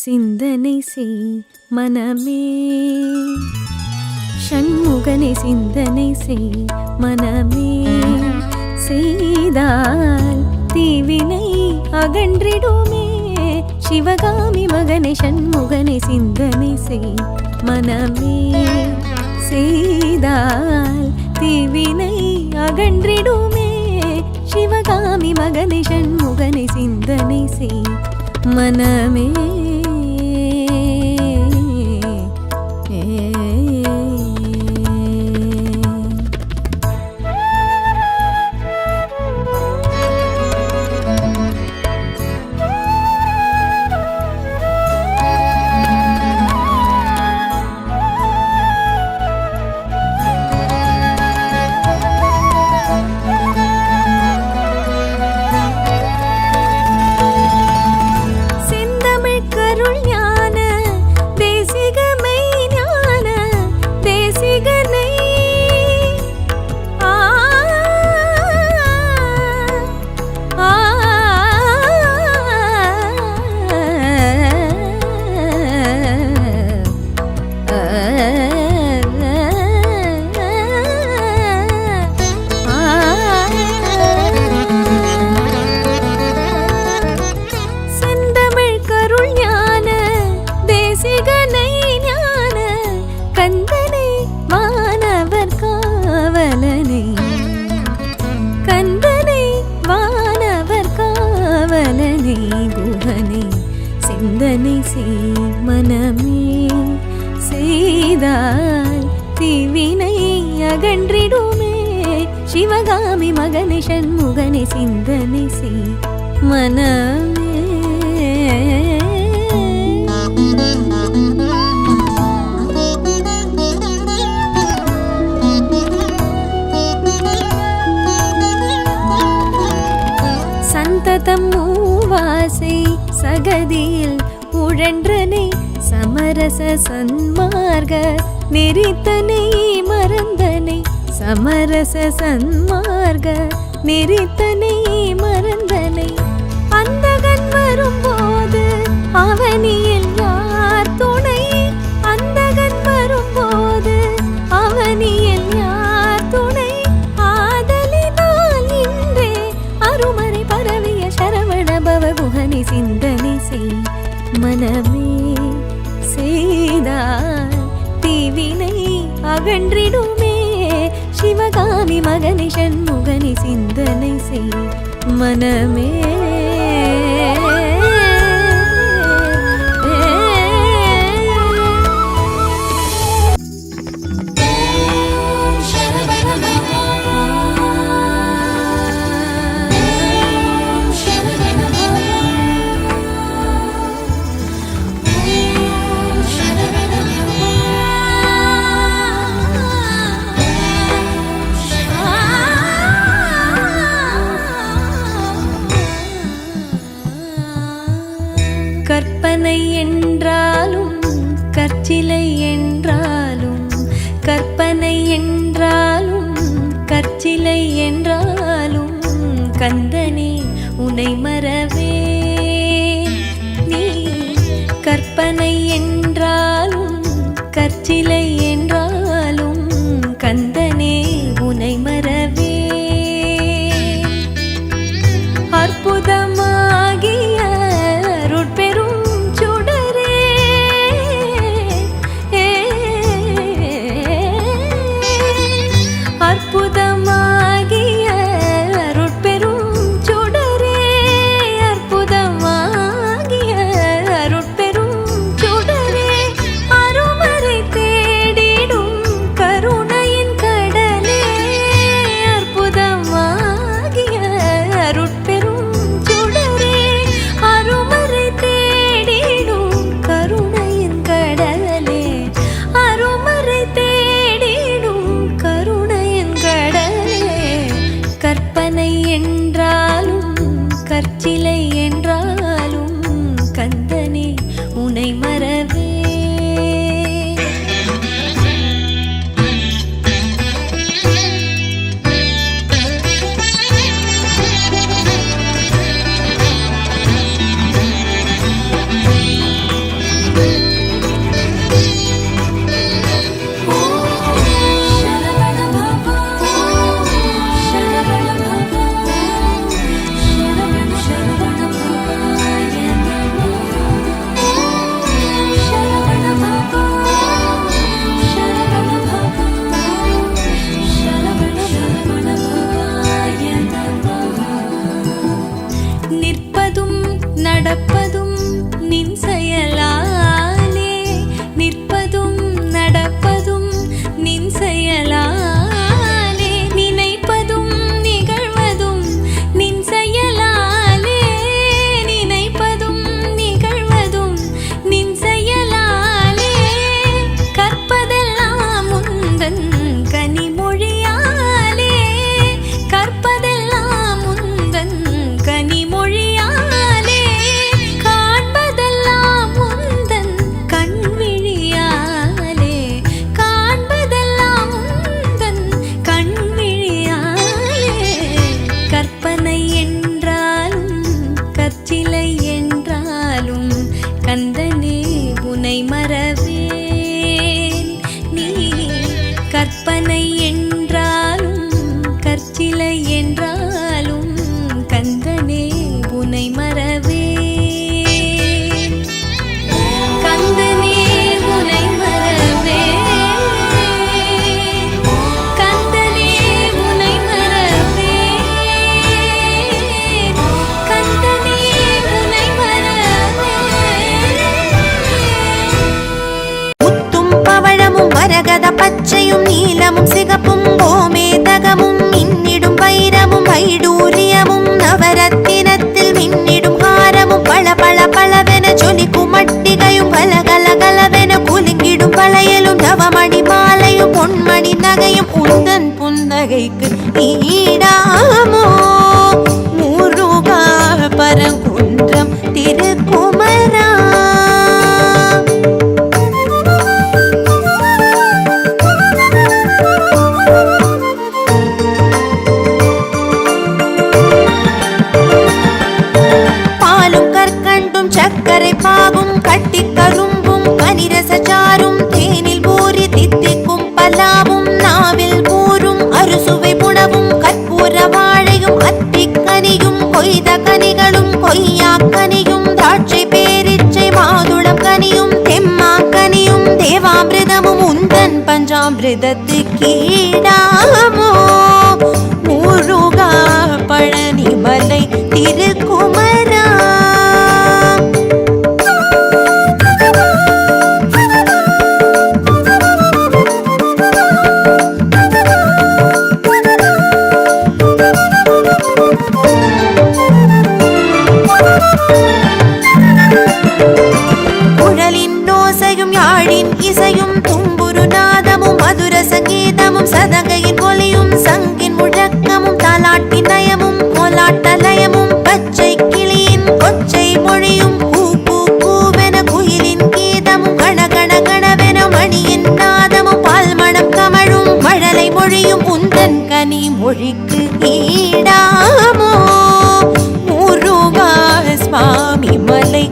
சிந்தனை செய் மனமே. ஷண்முகனை சிந்தனை செய் மனமே. செய்தால் தீவினை அகன்றிடுமே. சிவகாமி மகனை ஷண்முகனை சிந்தனை செய் மனமே. செய்தால் தீவினை அகன்றிடுமே. சிவகாமி மகனை ஷண்முகனை சிந்தனை செய் மனமே. சுழன்றனை சமரச சன்மார்க நெறித்தனை மறந்தனை சமரச சன்மார்க நெறித்தனை மறந்தனை அந்த கண் வரும்போது அவனே தியானமே செய்தால் தீவினை அகன்றிடுமே. சிவகாமி மகனி சண்முகனி சிந்தனை செய் மனமே. கற்பனை என்றாலும் கற்சிலை என்றாலும் கற்பனை என்றாலும் கற்சிலை என்றாலும் கந்தனே உனை மர 안 돼. தேவாமிரதமும் உந்தன் பஞ்சாமிரதத்து கீடாமோ இசையும் யாழின் இசையும் தும்புரு நாதமும் மதுர சங்கீதமும் சதங்கையின் ஒலியும் சங்கின் முழக்கமும் தாலாட்டின் நயமும் கோலாட்ட லயமும் பச்சை கிளியின் கொச்சை மொழியும் பூ பூ பூவென குயிலின் கீதமும் கண கண கணவென மணியின் நாதமும் பால் மணம் கமழும் மழலை மொழியும் மொழிக்கு ஈடாமோ முருகா சுவாமி மலை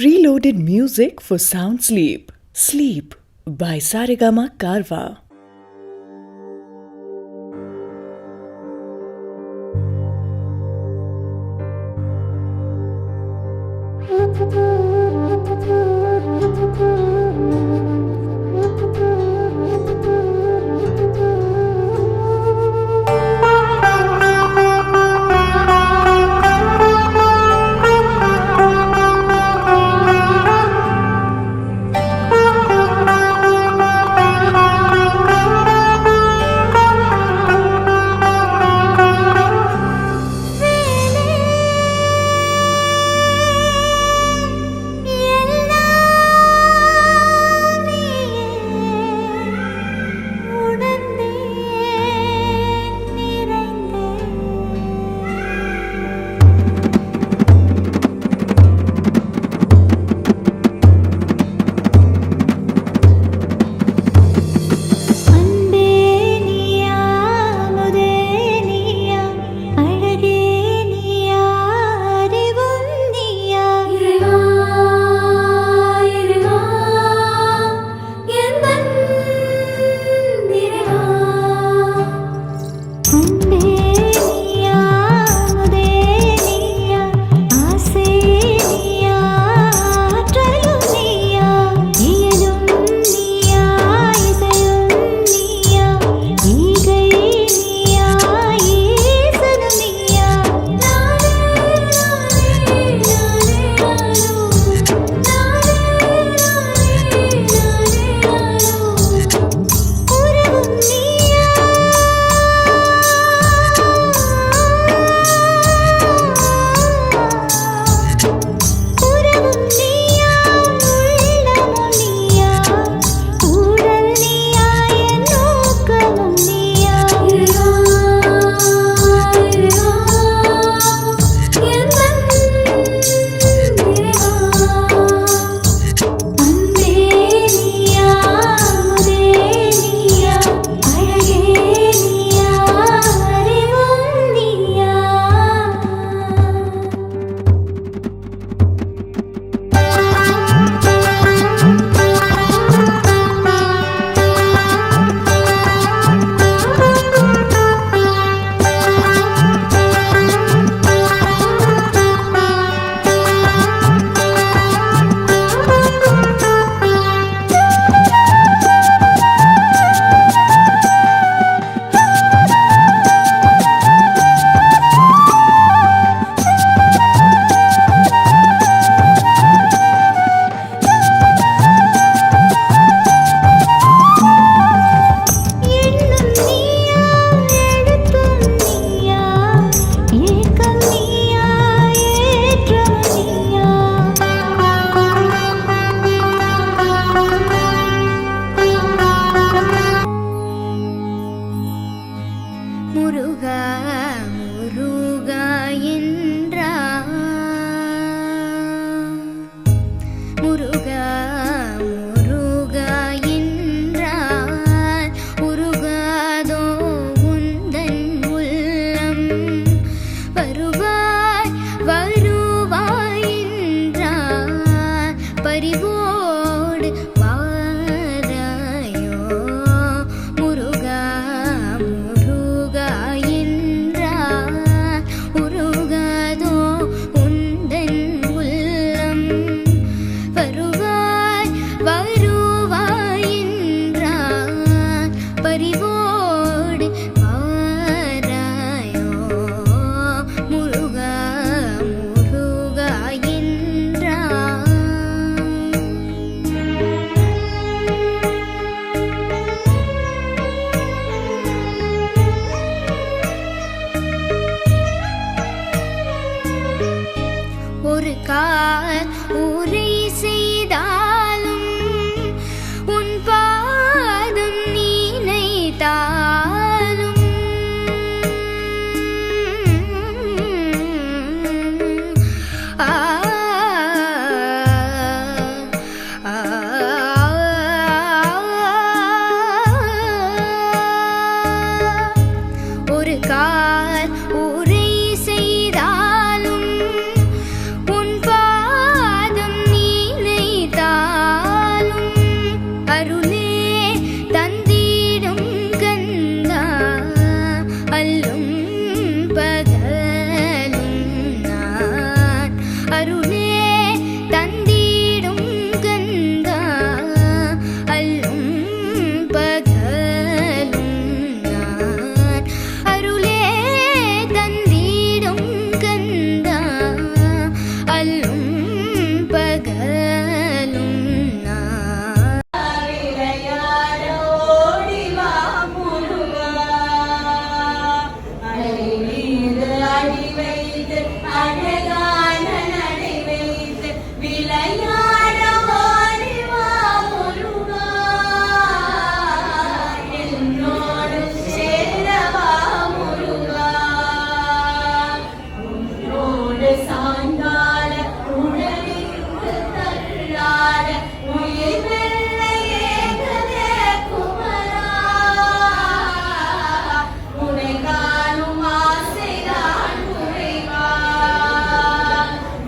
preloaded music for sound sleep. Sleep by Sarigama Karva. Mm-hmm.